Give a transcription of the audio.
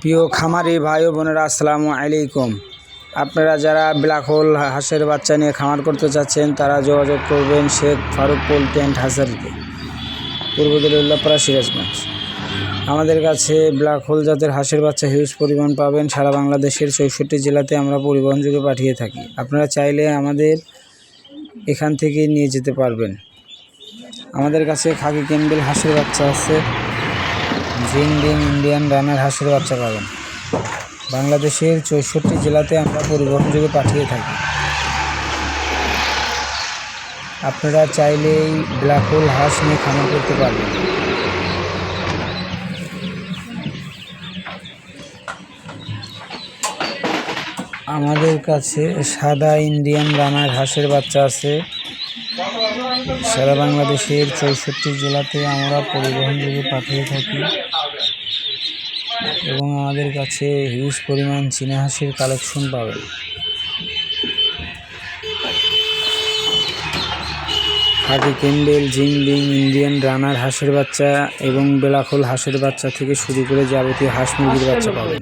প্রিয় খামারি ভাই বোনেরা, আসসালামু আলাইকুম। আপনারা যারা ব্ল্যাক হোল হাঁসের বাচ্চা নিয়ে খামার করতে চাচ্ছেন তারা যোগাযোগ করবেন শেখ ফারুক পোল্ট্রি অ্যান্ড হাসারিতে পূর্ব সিরাজগঞ্জ। আমাদের কাছে ব্ল্যাক হোল জাতের হাঁসের বাচ্চা হিউজ পরিমাণ পাবেন। সারা বাংলাদেশের চৌষট্টি জেলাতে আমরা পরিবহন যোগে পাঠিয়ে থাকি। আপনারা চাইলে আমাদের এখান থেকে নিয়ে যেতে পারবেন। আমাদের কাছে খাকি ক্যাম্বেল হাঁসের বাচ্চা আছে। জিং ডিং ইন্ডিয়ান রানার হাঁসের বাচ্চা পাবেন। বাংলাদেশের চৌষট্টি জেলাতে আমরা পরিবহন পাঠিয়ে থাকি। আপনারা চাইলেই ব্ল্যাক হোল হাঁস নিয়ে খামার করতে পারবেন। আমাদের কাছে সাদা ইন্ডিয়ান রানার হাঁসের বাচ্চা আছে। সারা বাংলাদেশের চৌষট্টি জেলাতে আমরা পরিবহন যোগে পাঠিয়ে থাকি এবং আমাদের কাছে হিউজ পরিমাণ চীনা হাঁসের কালেকশন পাবেন খাকি ক্যান্ডেল জিংলিং ইন্ডিয়ান রানার হাঁসের বাচ্চা এবং বেলাখোল হাঁসের বাচ্চা থেকে শুরু করে যাবতীয় হাঁস মুরগির বাচ্চা পাবেন